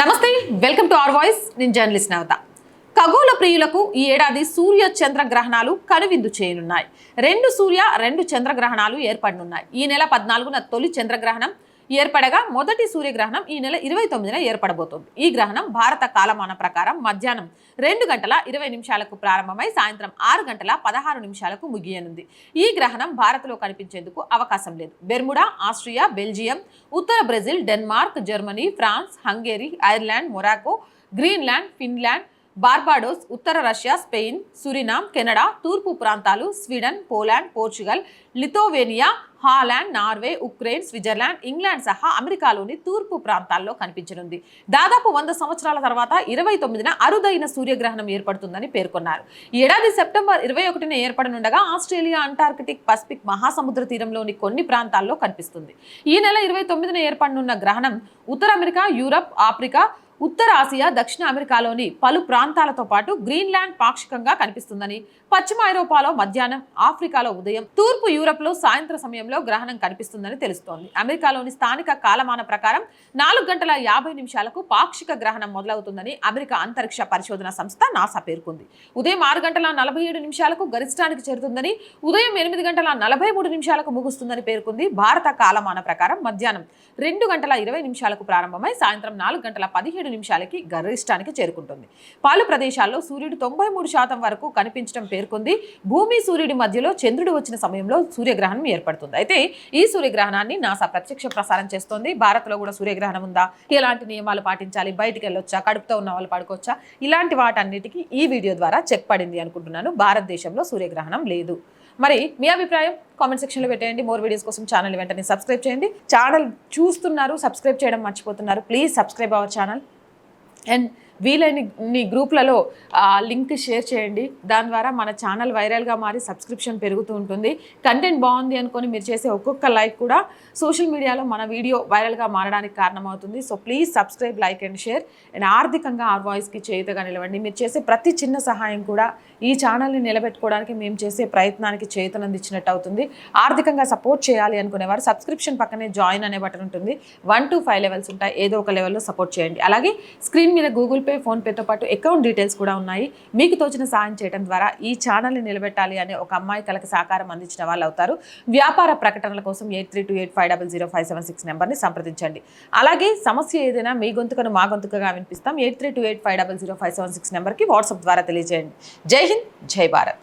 నమస్తే welcome to our voice. నేను journalist నవత. ఖగోళ ప్రియులకు ఈ ఏడాది సూర్య చంద్ర గ్రహణాలు కనువిందు చేయనున్నాయి. రెండు సూర్య రెండు చంద్రగ్రహణాలు ఏర్పడనున్నాయి. ఈ నెల పద్నాలుగున తొలి చంద్రగ్రహణం ఏర్పడగా మొదటి సూర్యగ్రహణం ఈ నెల ఇరవై తొమ్మిదిన ఏర్పడబోతోంది. ఈ గ్రహణం భారత కాలమాన ప్రకారం మధ్యాహ్నం రెండు గంటల ఇరవై నిమిషాలకు ప్రారంభమై సాయంత్రం ఆరు గంటల పదహారు నిమిషాలకు ముగియనుంది. ఈ గ్రహణం భారత్లో కనిపించేందుకు అవకాశం లేదు. బెర్ముడా ఆస్ట్రియా బెల్జియం ఉత్తర Brazil Denmark Germany France Hungary Ireland Morocco Greenland Finland Barbados ఉత్తర రష్యా స్పెయిన్ సురినామ్ కెనడా తూర్పు ప్రాంతాలు Sweden Poland Portugal Lithuania Holland Norway Ukraine Switzerland England సహా అమెరికాలోని తూర్పు ప్రాంతాల్లో కనిపించనుంది. దాదాపు వంద సంవత్సరాల తర్వాత ఇరవై తొమ్మిదిన అరుదైన సూర్యగ్రహణం ఏర్పడుతుందని పేర్కొన్నారు. ఈ ఏడాది సెప్టెంబర్ ఇరవై ఒకటిన ఏర్పడనుండగా ఆస్ట్రేలియా అంటార్కిటిక్ పసిఫిక్ మహాసముద్ర తీరంలోని కొన్ని ప్రాంతాల్లో కనిపిస్తుంది. ఈ నెల ఇరవై తొమ్మిదిన ఏర్పడనున్న గ్రహణం ఉత్తర అమెరికా యూరప్ ఆఫ్రికా ఉత్తర ఆసియా దక్షిణ అమెరికాలోని పలు ప్రాంతాలతో పాటు గ్రీన్లాండ్ పాక్షికంగా కనిపిస్తుందని పశ్చిమ ఐరోపాలో మధ్యాహ్నం ఆఫ్రికాలో ఉదయం తూర్పు యూరప్లో సాయంత్ర సమయంలో గ్రహణం కనిపిస్తుందని తెలుస్తోంది. అమెరికాలోని స్థానిక కాలమాన ప్రకారం నాలుగు గంటల యాభై నిమిషాలకు పాక్షిక గ్రహణం మొదలవుతుందని అమెరికా అంతరిక్ష పరిశోధన సంస్థ నాసా పేర్కొంది. ఉదయం ఆరు గంటల నలభై ఏడు నిమిషాలకు గరిష్టానికి చేరుతుందని ఉదయం ఎనిమిది గంటల నలభై మూడు నిమిషాలకు ముగుస్తుందని పేర్కొంది భారత కాలమాన ప్రకారం మధ్యాహ్నం రెండు గంటల ఇరవై నిమిషాలకు ప్రారంభమై సాయంత్రం నాలుగు గంటల పదిహేడు నిమిషాలకి గరిష్టానికి చేరుకుంటుంది. పాలు ప్రదేశాల్లో సూర్యుడు తొంభై మూడు శాతం వరకు కనిపించడం పేర్కొంది. భూమి సూర్యుడి మధ్యలో చంద్రుడు వచ్చిన సమయంలో సూర్యగ్రహణం ఏర్పడుతుంది. అయితే ఈ సూర్యగ్రహణాన్ని నాసా ప్రత్యక్ష ప్రసారం చేస్తోంది. భారత్లో కూడా సూర్యగ్రహణం ఉందా? ఎలాంటి నియమాలు పాటించాలి? బయటికి వెళ్ళొచ్చా? కడుపుతో ఉన్న వాళ్ళు పడుకోవచ్చా? ఇలాంటి వాటన్నిటికీ ఈ వీడియో ద్వారా చెక్ పడింది అనుకుంటున్నాను. భారతదేశంలో సూర్యగ్రహణం లేదు. మరి మీ అభిప్రాయం? కామెంట్ సెక్షన్లో పెట్టేయండి. మోర్ వీడియోస్ కోసం ఛానల్ వెంటనే సబ్స్క్రైబ్ చేయండి. ఛానల్ చూస్తున్నారు సబ్స్క్రైబ్ చేయడం మర్చిపోతున్నారు. Please subscribe our channel. And వీలైన నీ గ్రూప్లలో లింక్ షేర్ చేయండి. దాని ద్వారా మన ఛానల్ వైరల్గా మారి సబ్స్క్రిప్షన్ పెరుగుతూ ఉంటుంది. కంటెంట్ బాగుంది అనుకొని మీరు చేసే ఒక్కొక్క లైక్ కూడా సోషల్ మీడియాలో మన వీడియో వైరల్గా మారడానికి కారణమవుతుంది. So please subscribe like and share. And ఆర్థికంగా ఆర్ వాయిస్కి చేయుతగా నిలవండి. మీరు చేసే ప్రతి చిన్న సహాయం కూడా ఈ ఛానల్ని నిలబెట్టుకోవడానికి మేము చేసే ప్రయత్నానికి చేతనందించినట్టు అవుతుంది. ఆర్థికంగా సపోర్ట్ చేయాలి అనుకునేవారు సబ్స్క్రిప్షన్ పక్కనే జాయిన్ అనే బటన్ ఉంటుంది. వన్ టు ఫైవ్ లెవెల్స్ ఉంటాయి. ఏదో ఒక లెవెల్లో సపోర్ట్ చేయండి. అలాగే స్క్రీన్ మీద గూగుల్ గూగుల్ పే ఫోన్పేతో పాటు అకౌంట్ డీటెయిల్స్ కూడా ఉన్నాయి. మీకు తోచిన సాయం చేయడం ద్వారా ఈ ఛానల్ని నిలబెట్టాలి అనే ఒక అమ్మాయి కలకి సహకారం అందించిన వాళ్ళు అవుతారు. వ్యాపార ప్రకటనల కోసం eight three two eight five double zero five seven six నెంబర్ని సంప్రదించండి. అలాగే సమస్య ఏదైనా మీ గొంతుకను మా గొంతుకగా వినిపిస్తాం. Eight three two eight five double zero five seven six నెంబర్కి వాట్సాప్ ద్వారా తెలియజేయండి. జై హింద్ జై భారత్.